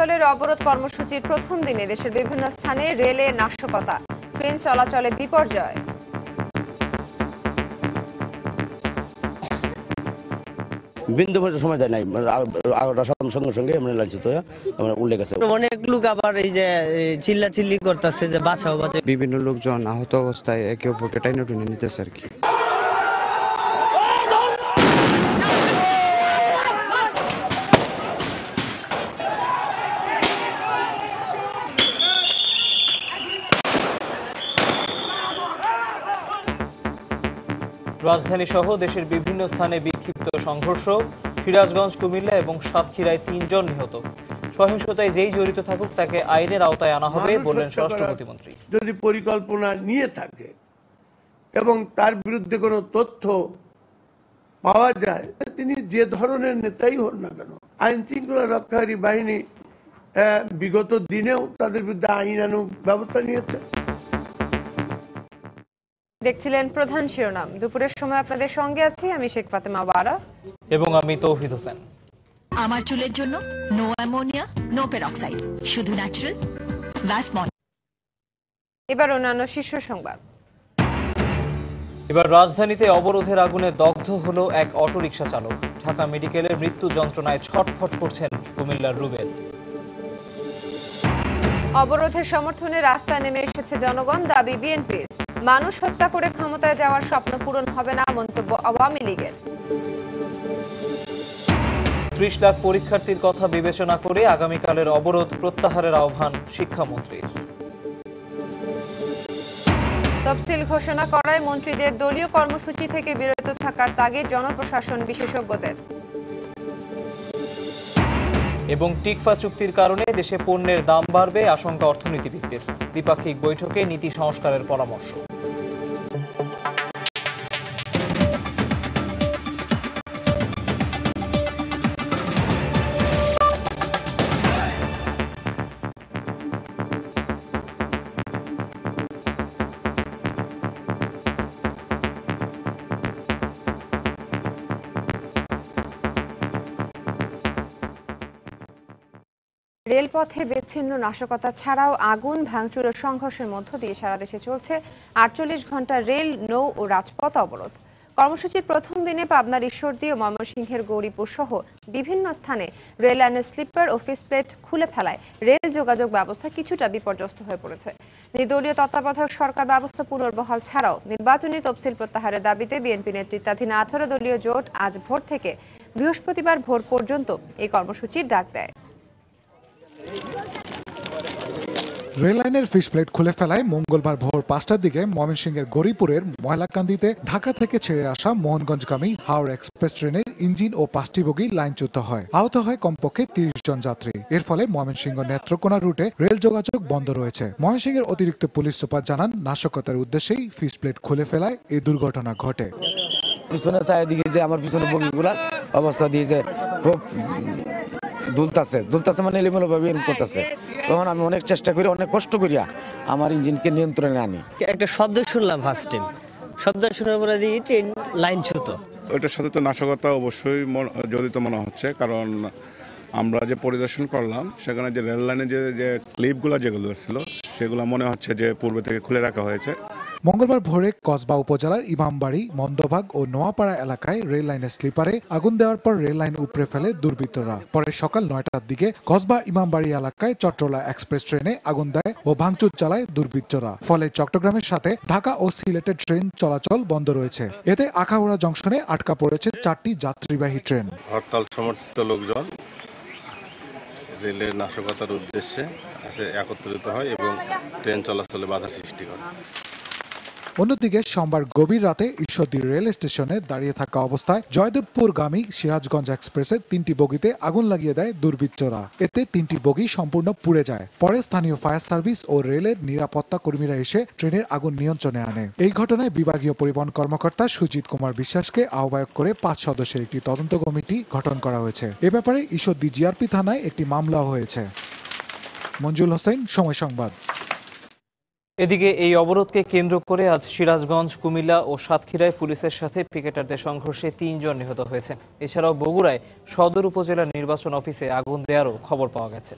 দলের অবরোধ কর্মসূচির প্রথম দিনে দেশের বিভিন্ন স্থানে রেলে নাশকতা ট্রেন চলাচলে বিপর্যয়। বিন্দু পর্যন্ত সময় দেয় নাই মানে আগারোটা সঙ্গে সঙ্গে লাঞ্ছিত আমরা উল্লেখ আছে অনেক লোক আবার এই যে চিল্লা চিল্লি করতেছে যে বাঁচাও বাঁচাও। বিভিন্ন লোকজন আহত অবস্থায় একে অপরকে টাইনে টুনে নিতেছে আর কি। রাজধানী সহ দেশের বিভিন্ন স্থানে বিক্ষিপ্ত সংঘর্ষ সিরাজগঞ্জ কুমিল্লা এবং সাতক্ষীরায় তিনজন নিহত। সহিংসতায় যেই জড়িত থাকুক তাকে আইনের আওতায় আনা হবে বললেন স্বরাষ্ট্র প্রতিমন্ত্রী। যদি পরিকল্পনা নিয়ে থাকে এবং তার বিরুদ্ধে কোনো তথ্য পাওয়া যায় তিনি যে ধরনের নেতাই হন না কেন আইন শৃঙ্খলা রক্ষাকারী বাহিনী বিগত দিনেও তাদের বিরুদ্ধে আইন আইনানুগ ব্যবস্থা নিয়েছে। দেখছিলেন প্রধান শিরোনাম। দুপুরের সময় আপনাদের সঙ্গে আছি আমি শেখ ফাতেমা বারা এবং আমি তৌহিদ হোসেন। আমার চুলের জন্য নো অ্যামোনিয়া নো পেরক্সাইড শুধু ন্যাচারাল ভ্যাসমন এবার অন্যান্য শীর্ষ সংবাদ। এবার রাজধানীতে অবরোধের আগুনে দগ্ধ হলো এক অটোরিকশা চালক। ঢাকা মেডিকেলের মৃত্যু যন্ত্রণায় ছটফট করছেন কুমিল্লার রুবেল। অবরোধের সমর্থনে রাস্তায় নেমে এসেছে জনগণ দাবি বিএনপির। মানুষ হত্যা করে ক্ষমতায় যাওয়ার স্বপ্ন পূরণ হবে না মন্তব্য আওয়ামী লীগের। ত্রিশ লাখ পরীক্ষার্থীর কথা বিবেচনা করে আগামীকালের অবরোধ প্রত্যাহারের আহ্বান শিক্ষামন্ত্রীর। তফসিল ঘোষণা করায় মন্ত্রীদের দলীয় কর্মসূচি থেকে বিরত থাকার তাগিদ জনপ্রশাসন বিশেষজ্ঞদের। এবং টিকফা চুক্তির কারণে দেশে পণ্যের দাম বাড়বে আশঙ্কা অর্থনীতিবিদদের। দ্বিপাক্ষিক বৈঠকে নীতি সংস্কারের পরামর্শ। রেলপথে বিচ্ছিন্ন নাশকতা ছাড়াও আগুন, ভাঙচুর ও সংঘর্ষের মধ্য দিয়ে সারা দেশে চলছে আটচল্লিশ ঘণ্টা রেল, নৌ ও রাজপথ অবরোধ। কর্মসূচির প্রথম দিনে পাবনার ঈশ্বরদী ও ময়মনসিংহের গৌরীপুর সহ বিভিন্ন স্থানে রেল লাইনের স্লিপার ও প্লেট খুলে ফেলায়। রেল যোগাযোগ ব্যবস্থা কিছুটা বিপর্যস্ত হয়ে পড়েছে। নির্দলীয় তত্ত্বাবধায়ক সরকার ব্যবস্থা পুনর্বহাল ছাড়াও নির্বাচনী তফসিল প্রত্যাহারের দাবিতে বিএনপি নেতৃত্বাধীন আঠারো দলীয় জোট আজ ভোর থেকে বৃহস্পতিবার ভোর পর্যন্ত এই কর্মসূচির ডাক দেয়। রেললাইনের ফিশ প্লেট খুলে ফেলায় মঙ্গলবার ভোর পাঁচটার দিকে ময়মনসিংহের গরিপুরের ময়লাকান্দিতে ঢাকা থেকে ছেড়ে আসা মোহনগঞ্জগামী হাওড় এক্সপ্রেস ট্রেনের ইঞ্জিন ও পাঁচটি বগি লাইনচ্যুত হয়। আহত হয় কমপক্ষে তিরিশ জন যাত্রী। এর ফলে ময়মনসিংহ নেত্রকোনা রুটে রেল যোগাযোগ বন্ধ রয়েছে। ময়মনসিংহের অতিরিক্ত পুলিশ সুপার জানান, নাশকতার উদ্দেশ্যেই ফিশ প্লেট খুলে ফেলায় এই দুর্ঘটনা ঘটে। পিছনে চারিদিকে যে আমার পিছনে বগিগুলার অবস্থা দিয়েছে খুব দুলতাছে দুলতাছে মানে এলিমেলো ভাবে এরকম করতেছে। তখন আমি অনেক চেষ্টা করি অনেক কষ্ট করিয়া আমার ইঞ্জিনকে নিয়ন্ত্রণে আনি। একটা শব্দ শুনলাম ফার্স্ট টাইম শব্দ শোনার পরে দেখি ট্রেন লাইন ছুত ওইটার সাথে তো নাশকতা অবশ্যই মন- জড়িত মনে হচ্ছে কারণ আমরা যে পরিদর্শন করলাম সেখানে যে রেল লাইনে যে যে ক্লিপগুলো যেগুলো ছিল সেগুলো মনে হচ্ছে যে পূর্বে থেকে খুলে রাখা হয়েছে। মঙ্গলবার ভোরে কসবা উপজেলার ইমামবাড়ি, মন্দভাগ ও নোয়াপাড়া এলাকায় রেল লাইনের স্লিপারে আগুন দেওয়ার পর রেল লাইন উপড়ে ফেলে দুর্বৃত্তরা। পরে সকাল নয়টার দিকে কসবা ইমামবাড়ি এলাকায় চট্টলা এক্সপ্রেস ট্রেনে আগুন দেয় ও ভাঙচুর চালায় দুর্বৃত্তরা। ফলে চট্টগ্রামের সাথে ঢাকা ও সিলেটের ট্রেন চলাচল বন্ধ রয়েছে। এতে আখাউড়া জংশনে আটকা পড়েছে চারটি যাত্রীবাহী ট্রেন। হরতাল সমর্থিত লোকজন রেলের নাশকতার উদ্দেশ্যে একত্রিত হয় এবং ট্রেন চলাচলে বাধা সৃষ্টি করে। অন্যদিকে সোমবার গভীর রাতে ঈশ্বরদী রেল স্টেশনে দাঁড়িয়ে থাকা অবস্থায় জয়দেবপুরগামী সিরাজগঞ্জ এক্সপ্রেসের তিনটি বগিতে আগুন লাগিয়ে দেয় দুর্বৃত্তরা। এতে তিনটি বগি সম্পূর্ণ পুড়ে যায়। পরে স্থানীয় ফায়ার সার্ভিস ও রেলের নিরাপত্তা কর্মীরা এসে ট্রেনের আগুন নিয়ন্ত্রণে আনে। এই ঘটনায় বিভাগীয় পরিবহন কর্মকর্তা সুজিত কুমার বিশ্বাসকে আহ্বায়ক করে পাঁচ সদস্যের একটি তদন্ত কমিটি গঠন করা হয়েছে। এ ব্যাপারে ঈশ্বরদী জিআরপি থানায় একটি মামলা হয়েছে। মঞ্জুল হোসেন, সময় সংবাদ। এদিকে এই অবরোধকে কেন্দ্র করে আজ সিরাজগঞ্জ, কুমিল্লা ও সাতক্ষীরায় পুলিশের সাথে পিকেটারদের সংঘর্ষে তিনজন নিহত হয়েছে এছাড়াও বগুড়ায় সদর উপজেলা নির্বাচন অফিসে আগুন দেওয়ারও খবর পাওয়া গেছে।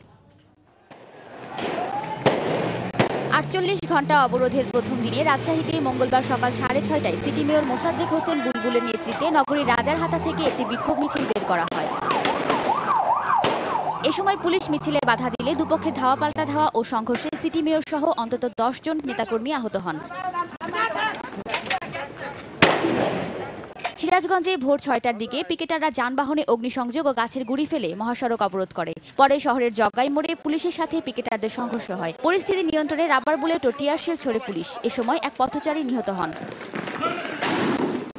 আটচল্লিশ ঘণ্টা অবরোধের প্রথম দিনে রাজশাহীতে মঙ্গলবার সকাল সাড়ে ছয়টায় সিটি মেয়র মোসাদ্দেক হোসেন বুলবুলের নেতৃত্বে নগরীর রাজারহাতা থেকে একটি বিক্ষোভ মিছিল বের করা হয়। সময় পুলিশ মিছিলে বাধা দিলে দুপক্ষে ধাওয়া পাল্টা ধাওয়া ও সংঘর্ষে সিটি মেয়র সহ অন্তত দশ জন নেতাকর্মী আহত হন। সিরাজগঞ্জে ভোর ছয়টার দিকে পিকেটাররা যানবাহনে অগ্নিসংযোগ ও গাছের গুড়ি ফেলে মহাসড়ক অবরোধ করে। পরে শহরের জগাই মোড়ে পুলিশের সাথে পিকেটারদের সংঘর্ষ হয়। পরিস্থিতি নিয়ন্ত্রণে রাবার বুলেট ও টিয়ারশেল ছোড়ে পুলিশ। এ সময় এক পথচারী নিহত হন।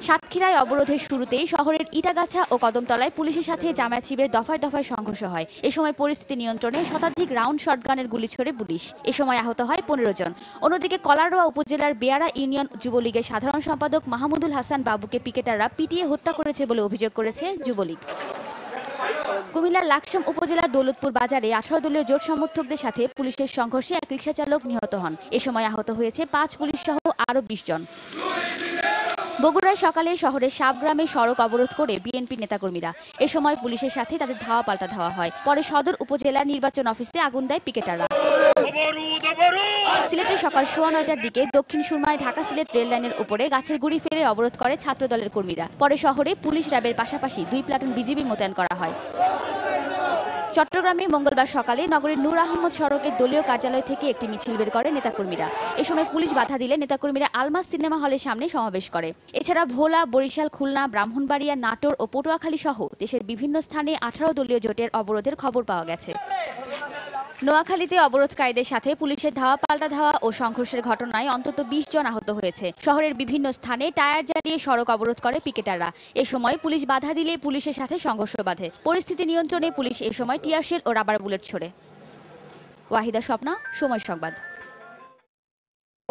সাতক্ষীরায় অবরোধের শুরুতেই শহরের ইটাগাছা ও কদমতলায় পুলিশের সাথে জামায়াত শিবিরের দফায় দফায় সংঘর্ষ হয়। এ সময় পরিস্থিতি নিয়ন্ত্রণে শতাধিক রাউন্ড শটগানের গুলি ছোড়ে পুলিশ। এ সময় আহত হয় পনেরো জন। অন্যদিকে কলারোয়া উপজেলার বেয়ারা ইউনিয়ন যুবলীগের সাধারণ সম্পাদক মাহমুদুল হাসান বাবুকে পিকেটাররা পিটিয়ে হত্যা করেছে বলে অভিযোগ করেছে যুবলীগ। কুমিল্লার লাকসাম উপজেলার দৌলতপুর বাজারে আঠারো দলীয় জোট সমর্থকদের সাথে পুলিশের সংঘর্ষে এক রিকশা চালক নিহত হন। এ সময় আহত হয়েছে পাঁচ পুলিশ সহ আরও বিশ জন। বগুড়ায় সকালে শহরের সাবগ্রামে সড়ক অবরোধ করে বিএনপি নেতাকর্মীরা। এ সময় পুলিশের সাথে তাদের ধাওয়া পাল্টা ধাওয়া হয়। পরে সদর উপজেলা নির্বাচন অফিসে আগুন দেয় পিকেটাররা। সিলেটে সকাল সোয়া নয়টার দিকে দক্ষিণ সুরমায় ঢাকা সিলেট রেল লাইনের উপরে গাছের গুড়ি ফেলে অবরোধ করে ছাত্র দলের কর্মীরা। পরে শহরে পুলিশ র্যাবের পাশাপাশি দুই প্লাটুন বিজিবি মোতায়েন করা হয়। চট্টগ্রামে মঙ্গলবার সকালে নগরীর নূর আহমদ সড়কের দলীয় কার্যালয় থেকে একটি মিছিল বের করে নেতাকর্মীরা। এ সময় পুলিশ বাধা দিলে নেতাকর্মীরা আলমাস সিনেমা হলের সামনে সমাবেশ করে। এছাড়া ভোলা, বরিশাল, খুলনা, ব্রাহ্মণবাড়িয়া, নাটোর ও পটুয়াখালী সহ দেশের বিভিন্ন স্থানে আঠারো দলীয় জোটের অবরোধের খবর পাওয়া গেছে। নোয়াখালীতে অবরোধকারীদের সাথে পুলিশের ধাওয়া পাল্টা ধাওয়া ও সংঘর্ষের ঘটনায় অন্তত বিশ জন আহত হয়েছে। শহরের বিভিন্ন স্থানে টায়ার জ্বালিয়ে সড়ক অবরোধ করে পিকেটাররা। এ সময় পুলিশ বাধা দিলে পুলিশের সাথে সংঘর্ষ বাধে। পরিস্থিতি নিয়ন্ত্রণে পুলিশ এ সময় টিয়ারশেল ও রাবার বুলেট ছোড়ে। ওয়াহিদা স্বপ্না, সময় সংবাদ।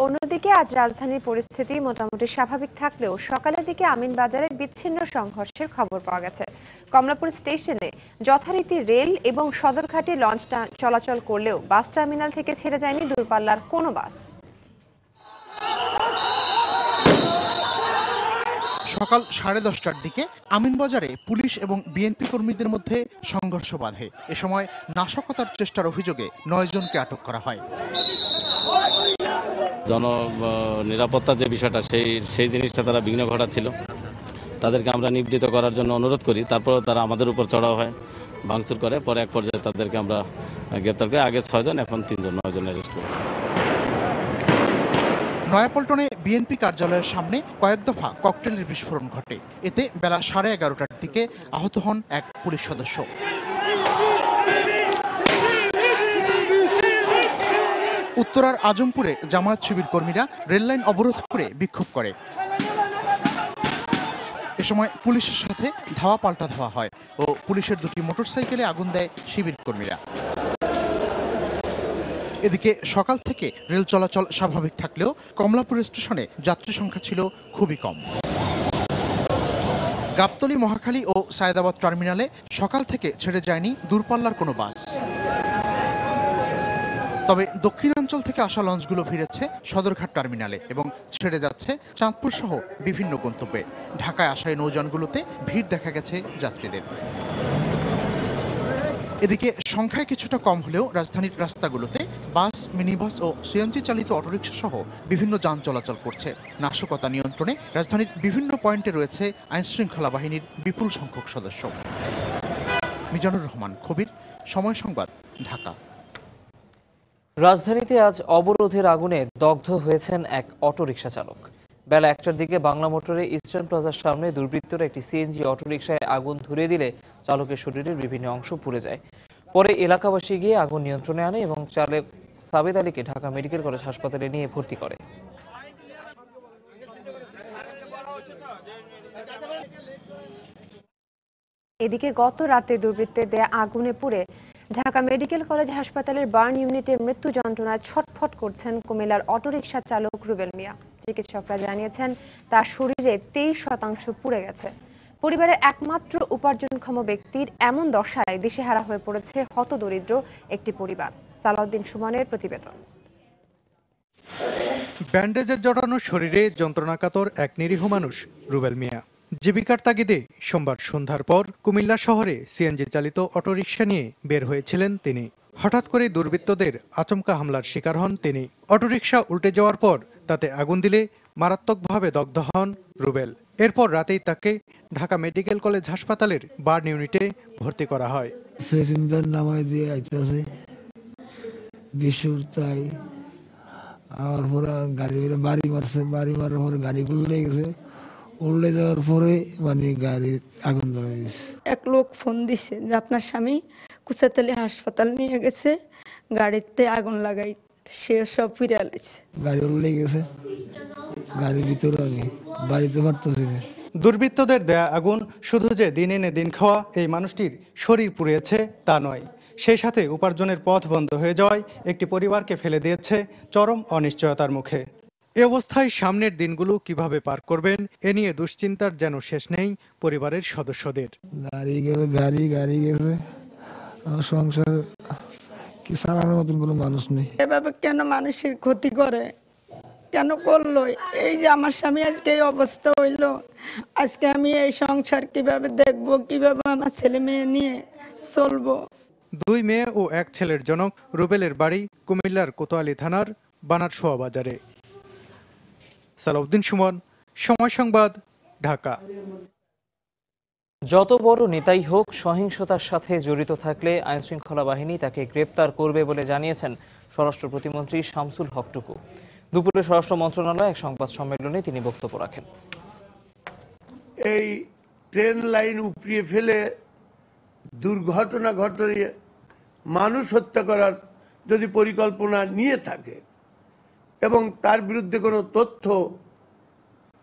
অন্যদিকে আজ রাজধানীর পরিস্থিতি মোটামুটি স্বাভাবিক থাকলেও সকালের দিকে আমিনবাজারে বিচ্ছিন্ন সংঘর্ষের খবর পাওয়া গেছে। কমলাপুর স্টেশনে যথারীতি রেল এবং সদরঘাটে লঞ্চ চলাচল করলেও বাস টার্মিনাল থেকে ছেড়ে যায়নি দূরপাল্লার কোনো বাস। সকাল সাড়ে দশটার দিকে আমিনবাজারে পুলিশ এবং বিএনপি কর্মীদের মধ্যে সংঘর্ষ বাধে। এ সময় নাশকতার চেষ্টার অভিযোগে নয় জনকে আটক করা হয়। জন আহ, নিরাপত্তার যে বিষয়টা সেই সেই জিনিসটা তারা বিঘ্ন ঘটাচ্ছিল। তাদেরকে আমরা নিবৃত করার জন্য অনুরোধ করি। তারপরেও তারা আমাদের উপর চড়াও হয় ভাঙচুর করে। পরে এক পর্যায়ে তাদেরকে আমরা গ্রেপ্তার করি আগে ছয়জন এখন তিনজন নয়জন অ্যারেস্ট করেছি। নয়াপল্টনে বিএনপি কার্যালয়ের সামনে কয়েক দফা ককটেলের বিস্ফোরণ ঘটে। এতে বেলা সাড়ে এগারোটার দিকে আহত হন এক পুলিশ সদস্য। উত্তরার আজমপুরে জামায়াত শিবির কর্মীরা রেললাইন অবরোধ করে বিক্ষোভ করে। এ সময় পুলিশের সাথে ধাওয়া পাল্টা ধাওয়া হয় ও পুলিশের দুটি মোটরসাইকেলে আগুন দেয় শিবির কর্মীরা। এদিকে সকাল থেকে রেল চলাচল স্বাভাবিক থাকলেও কমলাপুর স্টেশনে যাত্রী সংখ্যা ছিল খুবই কম। গাবতলী, মহাখালী ও সায়দাবাদ টার্মিনালে সকাল থেকে ছেড়ে যায়নি দূরপাল্লার কোনো বাস। তবে দক্ষিণাঞ্চল থেকে আসা লঞ্চগুলো ভিড়েছে সদরঘাট টার্মিনালে এবং ছেড়ে যাচ্ছে চাঁদপুর সহ বিভিন্ন গন্তব্যে। ঢাকায় আসা এই নৌযানগুলোতে ভিড় দেখা গেছে যাত্রীদের। এদিকে সংখ্যায় কিছুটা কম হলেও রাজধানীর রাস্তাগুলোতে বাস, মিনিবাস ও সিএনজি চালিত অটোরিকশা সহ বিভিন্ন যান চলাচল করছে। নাশকতা নিয়ন্ত্রণে রাজধানীর বিভিন্ন পয়েন্টে রয়েছে আইনশৃঙ্খলা বাহিনীর বিপুল সংখ্যক সদস্য। মিজানুর রহমান, খবির, সময় সংবাদ, ঢাকা। রাজধানীতে আজ অবরোধের আগুনে দগ্ধ হয়েছেন এক অটোরিকশা চালক। বেলা একটার দিকে বাংলা মোটরে ইস্টার্ন প্লাজার সামনে দুর্বৃত্তরা একটি সিএনজি অটোরিকশায় আগুন ধরিয়ে দিলে চালকের শরীরের বিভিন্ন অংশ পুড়ে যায়। পরে এলাকাবাসী গিয়ে আগুন নিয়ন্ত্রণে আনে এবং চালক সাবেদ আলীকে ঢাকা মেডিকেল কলেজ হাসপাতালে নিয়ে ভর্তি করে। এদিকে গত রাতে দুর্বৃত্তের দেয়া আগুনে পুড়ে ঢাকা মেডিকেল কলেজ হাসপাতালের বার্ন ইউনিটে মৃত্যু যন্ত্রণায় ছটফট করছেন কুমিল্লার অটোরিকশা চালক রুবেল মিয়া। চিকিৎসকরা জানিয়েছেন, তার শরীরে তেইশ শতাংশ পুড়ে গেছে। পরিবারের একমাত্র উপার্জনক্ষম ব্যক্তির এমন দশায় দিশেহারা হয়ে পড়েছে হতদরিদ্র একটি পরিবার। সালাউদ্দিন সুমনের প্রতিবেদন। ব্যান্ডেজের জড়ানো শরীরে যন্ত্রণাকাতর এক নিরীহ মানুষ রুবেল মিয়া। জীবিকার তাগিদে সোমবার সন্ধ্যার পর কুমিল্লা শহরে সিএনজি চালিত অটোরিকশা নিয়ে বের হয়েছিলেন তিনি। হঠাৎ করে দুর্বৃত্তদের আচমকা হামলার শিকার হন তিনি। অটোরিকশা উল্টে যাওয়ার পর তাতে আগুন দিলে মারাত্মকভাবে দগ্ধ হন রুবেল। এরপর রাতেই তাকে ঢাকা মেডিকেল কলেজ হাসপাতালের বার্ন ইউনিটে ভর্তি করা হয়। গাড়ি গাড়ি গেছে। উল্টে যাওয়ার পরে মানে গাড়ি আগুন ধরে গেছে। এক লোক ফোন দিছে যে আপনার স্বামী কুচাতলি হাসপাতাল নিয়ে গেছে গাড়িতে আগুন লাগাই সে সব ফিরে আলেছে গাড়ি উল্টে গেছে গাড়ির ভিতরে আমি বাড়িতে পারতেছি না। দুর্বৃত্তদের দেয়া আগুন শুধু যে দিন এনে দিন খাওয়া এই মানুষটির শরীর পুড়িয়েছে তা নয়। সেই সাথে উপার্জনের পথ বন্ধ হয়ে যাওয়ায় একটি পরিবারকে ফেলে দিয়েছে চরম অনিশ্চয়তার মুখে। এ অবস্থায় সামনের দিনগুলো কীভাবে পার করবেন এ নিয়ে দুশ্চিন্তার যেন শেষ নেই পরিবারের সদস্যদের। গাড়ি গেছে গাড়ি গাড়ি আমার সংসার কি চালানোর মতন কোনো মানুষ নেই। এভাবে কেন মানুষের ক্ষতি করে? কেন করল? এই যে আমার স্বামী আজকে এই অবস্থা হইল আজকে আমি এই সংসার কীভাবে দেখব কীভাবে আমার ছেলে মেয়ে নিয়ে চলবো? দুই মেয়ে ও এক ছেলের জনক রুবেলের বাড়ি কুমিল্লার কোতোয়ালি থানার বানারসোয়া বাজারে। সালাউদ্দিন সুমন সময় সংবাদ ঢাকা। যত বড় নেতাই হোক সহিংসতার সাথে জড়িত থাকলে আইনশৃঙ্খলা বাহিনী তাকে গ্রেপ্তার করবে বলে জানিয়েছেন স্বরাষ্ট্র প্রতিমন্ত্রী শামসুল হকটুকু। দুপুরে স্বরাষ্ট্র মন্ত্রণালয় এক সংবাদ সম্মেলনে তিনি বক্তব্য রাখেন। এই ট্রেন লাইন উপড়িয়ে ফেলে দুর্ঘটনা ঘটিয়ে মানুষ হত্যা করার যদি পরিকল্পনা নিয়ে থাকে এবং তার বিরুদ্ধে কোনো তথ্য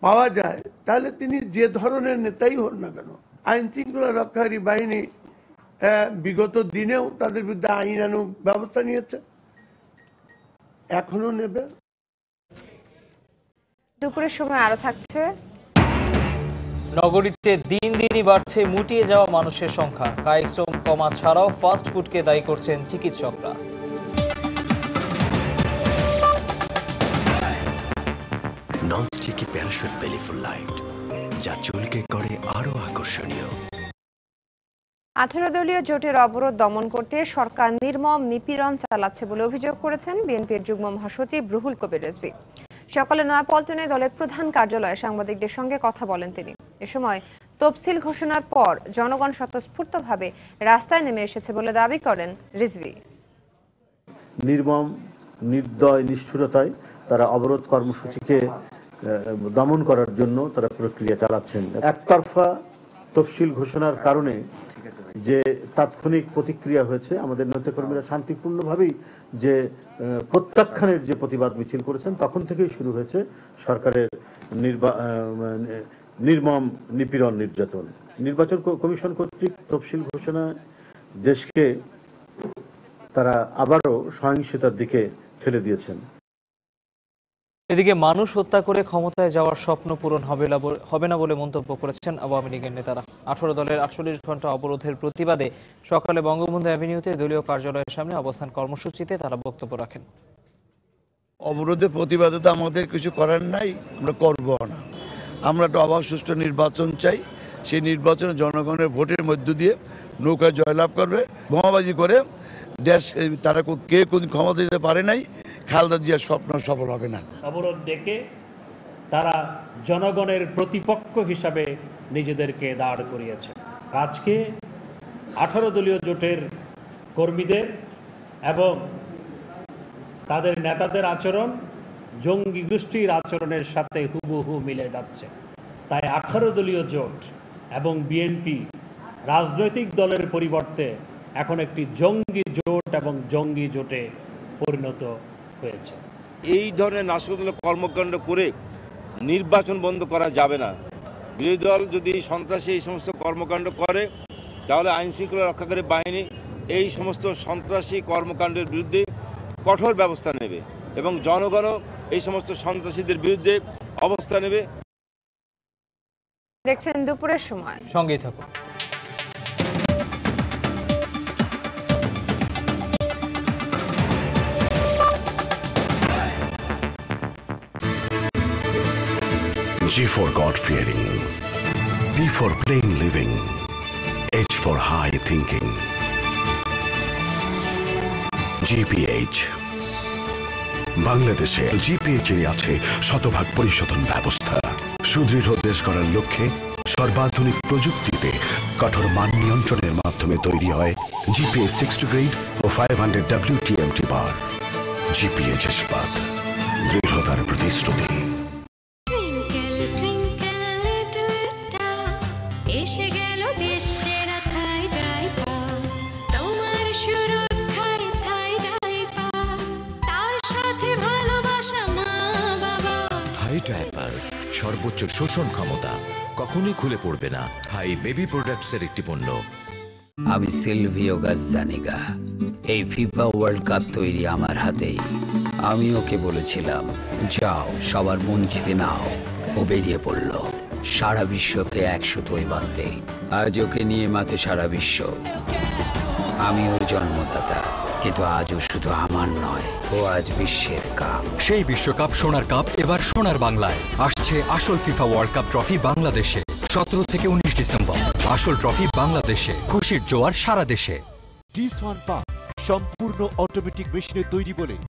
পাওয়া যায় তাহলে তিনি যে ধরনের নেতাই হন না কেন আইন শৃঙ্খলা রক্ষাকারী বাহিনী বিগত দিনেও তাদের বিরুদ্ধে আইনানুগ ব্যবস্থা নিয়েছে এখনও নেবে। দুপুরের সময় আরও থাকছে। নগরীতে দিন দিনই বাড়ছে মুটিয়ে যাওয়া মানুষের সংখ্যা। কায়িক শ্রম কমা ছাড়াও ফাস্ট ফুডকে দায়ী করছেন চিকিৎসকরা। ননস্টিকি প্যারাশুট বেলিফুল লাইট যা চুলকে করে আরও আকর্ষণীয়। আঠারো দলীয় জোটের অবরোধ দমন করতে সরকার নির্মম নিপীড়ন চালাচ্ছে বলে অভিযোগ করেছেন বিএনপির যুগ্ম মহাসচিব রুহুল কবির রেজভি। সকালে নয়াপল্টনে দলের প্রধান কার্যালয়ে সাংবাদিকদের সঙ্গে কথা বলেন তিনি। এ সময় তফসিল ঘোষণার পর জনগণ স্বতঃস্ফূর্তভাবে রাস্তায় নেমে এসেছে বলে দাবি করেন রিজভি। নির্মম নির্দয় নিষ্ঠুরতায় তারা অবরোধ কর্মসূচিকে দমন করার জন্য তারা প্রক্রিয়া চালাচ্ছেন। একতরফা তফসিল ঘোষণার কারণে যে তাৎক্ষণিক প্রতিক্রিয়া হয়েছে, আমাদের নেতাকর্মীরা শান্তিপূর্ণভাবেই যে প্রত্যাখ্যানের যে প্রতিবাদ মিছিল করেছেন, তখন থেকেই শুরু হয়েছে সরকারের মানে নির্মম নিপীড়ন নির্যাতন। নির্বাচন কমিশন কর্তৃক তফসিল ঘোষণা দেশকে তারা আবারও সহিংসতার দিকে ঠেলে দিয়েছেন। এদিকে মানুষ হত্যা করে ক্ষমতায় যাওয়ার স্বপ্ন পূরণ হবে না বলে- মন্তব্য করেছেন আওয়ামী লীগের নেতারা। আঠারো দলের আটচল্লিশ ঘণ্টা অবরোধের প্রতিবাদে সকালে বঙ্গবন্ধু অ্যাভিনিউতে দলীয় কার্যালয়ের সামনে অবস্থান কর্মসূচিতে তারা বক্তব্য রাখেন। অবরোধের প্রতিবাদে তো আমাদের কিছু করার নাই, আমরা করব না। আমরা একটা অবাক সুষ্ঠু নির্বাচন চাই, সেই নির্বাচনে জনগণের ভোটের মধ্য দিয়ে নৌকা জয়লাভ করবে, বোমাবাজি করে দেশ তারা কে কোন ক্ষমতা দিতে পারে নাই খালদা জিয়ার স্বপ্ন সফল হবে না। অবরোধ ডেকে তারা জনগণের প্রতিপক্ষ হিসাবে নিজেদেরকে দাঁড় করিয়েছে। আজকে আঠারো দলীয় জোটের কর্মীদের এবং তাদের নেতাদের আচরণ, জঙ্গি গোষ্ঠীর আচরণের সাথে হুবহু মিলে যাচ্ছে। তাই আঠারো দলীয় জোট এবং বিএনপি রাজনৈতিক দলের পরিবর্তে এখন একটি জঙ্গি জোট এবং জঙ্গি জোটে পরিণত হয়েছে। এই ধরনের নাশকতামূলক কর্মকাণ্ড করে নির্বাচন বন্ধ করা যাবে না। বিরোধী দল যদি সন্ত্রাসী এই সমস্ত কর্মকাণ্ড করে তাহলে আইন শৃঙ্খলা রক্ষাকারী বাহিনী এই সমস্ত সন্ত্রাসী কর্মকাণ্ডের বিরুদ্ধে কঠোর ব্যবস্থা নেবে এবং জনগণও এই সমস্ত সন্ত্রাসীদের বিরুদ্ধে অবস্থা নেবে। দেখছেন দুপুরের সময়। সঙ্গেই থাকুন। G for God fearing. B for plain living. H for high thinking. GPH বাংলাদেশে জিপিএইচ এ আছে শতভাগ পরিশোধন ব্যবস্থা সুদৃঢ় দেশ করার লক্ষ্যে সর্বাধুনিক প্রযুক্তিতে কঠোর মান নিয়ন্ত্রণের মাধ্যমে তৈরি হয় জিপিএ সিক্সটি গ্রেড ও five hundred WTMT bar GPH ইস্পাত, দৃঢ়তার প্রতিশ্রুতি সর্বোচ্চ শোষণ ক্ষমতা। কখনোই খুলে পড়বে না। হাই, বেবি প্রোডাক্টসের একটি পণ্য। আমি সিলভিও গাজ্জানিগা এই ফিফা ওয়ার্ল্ড কাপ তৈরি আমার হাতেই। আমি ওকে বলেছিলাম, যাও, সবার মন জিতে নাও। ও বেরিয়ে পড়ল। সারা বিশ্বকে এক সুতোয় বাঁধতে। আজ ওকে নিয়ে মাতে সারা বিশ্ব। আমি ওর জন্মদাতা, কিন্তু আজও শুধু আমার নয়। আজ বিশ্বের কাপ। সেই বিশ্বকাপ সোনার কাপ এবার সোনার বাংলায়। আসছে আসল ফিফা ওয়ার্ল্ড কাপ ট্রফি বাংলাদেশে সতেরো থেকে উনিশ ডিসেম্বর। আসল ট্রফি বাংলাদেশে খুশির জোয়ার সারা দেশে। সম্পূর্ণ অটোমেটিক মেশিনে তৈরি বলে